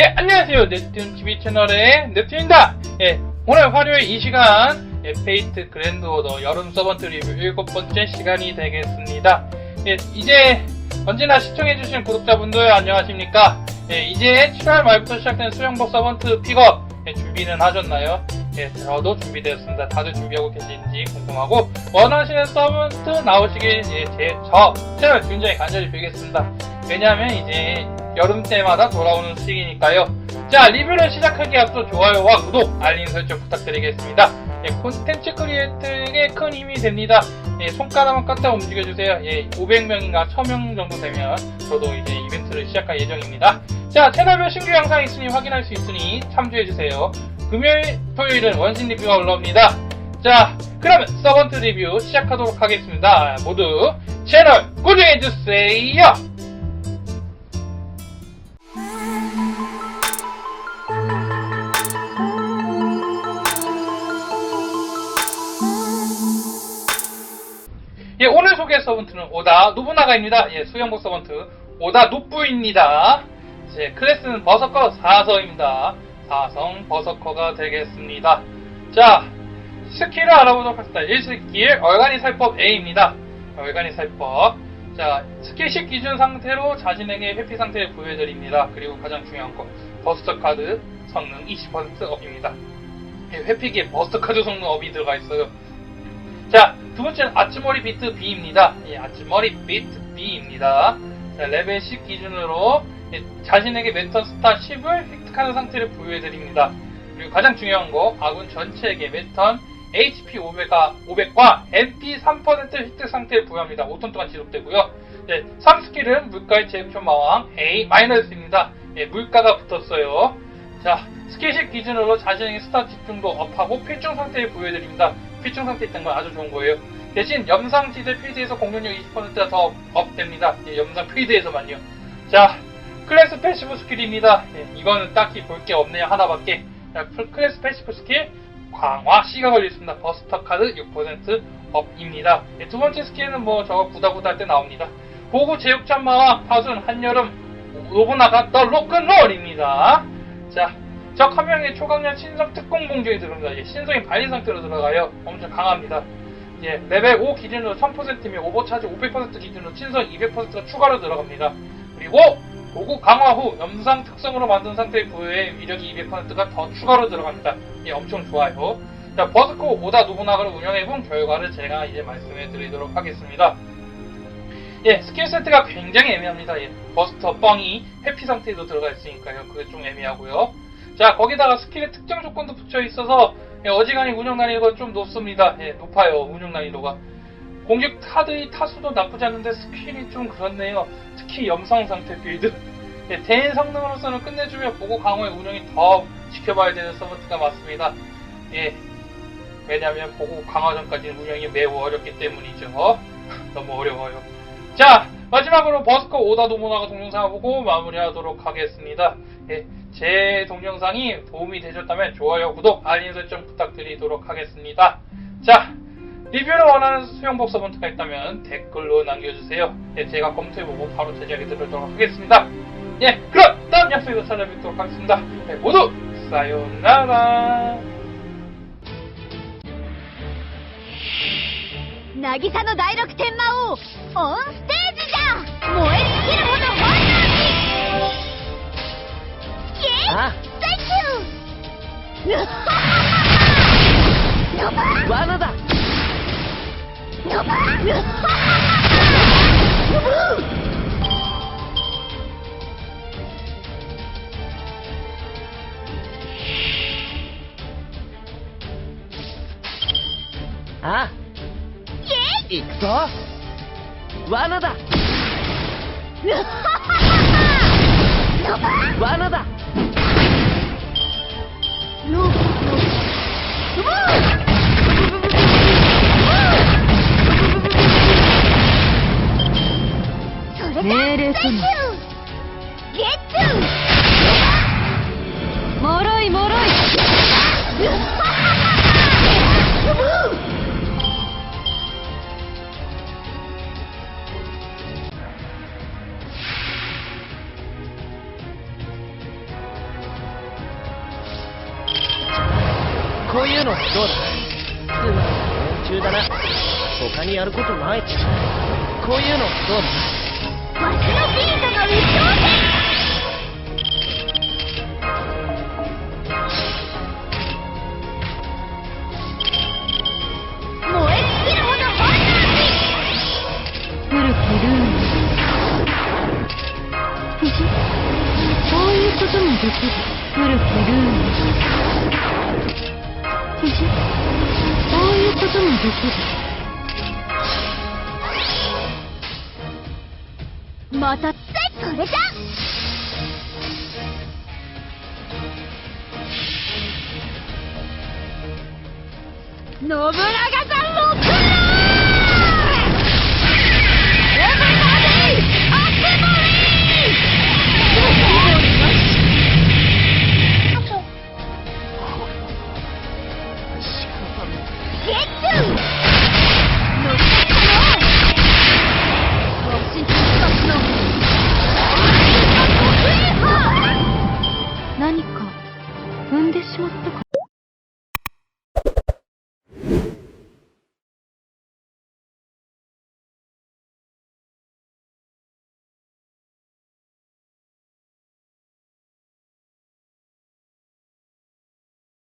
예, 안녕하세요. 넵튠 TV 채널의 넵튠입니다. 예, 오늘 화요일 이 시간, 예, 페이트 그랜드 오더 여름 서번트 리뷰 일곱 번째 시간이 되겠습니다. 예, 이제 언제나 시청해주신 구독자분들 안녕하십니까? 예, 이제 7월 말부터 시작된 수영복 서번트 픽업, 예, 준비는 하셨나요? 예, 저도 준비되었습니다. 다들 준비하고 계신지 궁금하고, 원하시는 서번트 나오시길, 예, 제, 저, 채널 굉장히 간절히 빌겠습니다. 왜냐하면 이제 여름 때마다 돌아오는 시기니까요. 자, 리뷰를 시작하기 앞서 좋아요와 구독, 알림 설정 부탁드리겠습니다. 예, 콘텐츠 크리에이터에게 큰 힘이 됩니다. 예, 손가락만 까딱 움직여주세요. 예, 500명인가 1000명 정도 되면 저도 이제 이벤트를 시작할 예정입니다. 자, 채널별 신규 영상 있으니 확인할 수 있으니 참조해주세요. 금요일, 토요일은 원신 리뷰가 올라옵니다. 자, 그러면 서번트 리뷰 시작하도록 하겠습니다. 모두 채널 고정해주세요! 소개할 서번트는 오다 노부나가입니다. 예, 수영복 서번트 오다 노부입니다. 제 클래스는 버서커 4성입니다. 4성 버서커가 되겠습니다. 자, 스킬을 알아보도록 하겠습니다. 1스킬 얼간이 살법 A입니다. 얼간이 살법. 자, 스킬식 기준 상태로 자신에게 회피 상태를 부여해드립니다. 그리고 가장 중요한 거, 버스터 카드 성능 20% 업입니다. 예, 회피기에 버스터 카드 성능 업이 들어가 있어요. 자, 두 번째는 아치머리 비트 B입니다. 예, 아치머리 비트 B입니다. 자, 레벨 10 기준으로 예, 자신에게 메턴 스타 10을 획득하는 상태를 부여해드립니다. 그리고 가장 중요한 거, 아군 전체에게 메턴 HP 500과, 500과 MP 3% 획득 상태를 부여합니다. 5톤 동안 지속되고요. 네, 3스킬은 물가의 제육촌 마왕 A 마이너스입니다. 예, 물가가 붙었어요. 자, 스킬식 기준으로 자신에게 스타 집중도 업하고 필중 상태를 부여해드립니다. 필중 상태 있다는 건 아주 좋은 거예요. 대신 염상 지대 필드에서 공격력 20%가 더 업됩니다. 예, 염상 필드에서만요. 자, 클래스 패시브 스킬입니다. 예, 이거는 딱히 볼 게 없네요. 하나밖에. 자, 플- 클래스 패시브 스킬 광화 C가 걸려있습니다. 버스터 카드 6% 업입니다. 예, 두 번째 스킬은 뭐 저거 구다구다 할 때 나옵니다. 보고 제육찬마와 파순 한여름 노브나가 더 로큰롤입니다. 자, 적 한 명의 초강력 신성 특공 공격이 들어갑니다. 예, 신성이 발리 상태로 들어가요. 엄청 강합니다. 예, 레벨 5 기준으로 1000%면 오버차지 500% 기준으로 신성 200%가 추가로 들어갑니다. 그리고 보고 강화 후 염상 특성으로 만든 상태의 부여에 위력이 200%가 더 추가로 들어갑니다. 예, 엄청 좋아요. 자, 버스코 오다 노브나가를 운영해본 결과를 제가 이제 말씀해 드리도록 하겠습니다. 예, 스킬 세트가 굉장히 애매합니다. 예, 버스터 뻥이 회피 상태에도 들어가 있으니까요. 그게 좀 애매하고요. 자, 거기다가 스킬의 특정 조건도 붙여 있어서 예, 어지간히 운영 난이도가 좀 높습니다. 예, 높아요. 운영 난이도가. 공격 카드의 타수도 나쁘지 않은데 스킬이 좀 그렇네요. 특히 염성 상태 빌드. 예, 대인 성능으로서는 끝내주며 보고 강화의 운영이 더 지켜봐야 되는 서버트가 맞습니다. 예, 왜냐하면 보고 강화 전까지는 운영이 매우 어렵기 때문이죠. 너무 어려워요. 자, 마지막으로 버스커 오다 노모나가 동영상을 보고 마무리하도록 하겠습니다. 예, 제 동영상이 도움이 되셨다면 좋아요, 구독, 알림 설정 부탁드리도록 하겠습니다. 자, 리뷰를 원하는 수영복 서번트가 있다면 댓글로 남겨주세요. 예, 제가 검토해보고 바로 제작해 드리도록 하겠습니다. 예, 그럼 다음 약속에서 찾아뵙도록 하겠습니다. 예, 모두 사요나라. 渚の第六天魔王オンステ 罠だいうのどうだ？つまり連中だ。な他にやることないかこういうのどうだ？わしのビートの一等星燃え尽きるほど本能古きルールひじそういうこともできる。古きルールひじそういうこともできるまたついそれじゃ。信長さ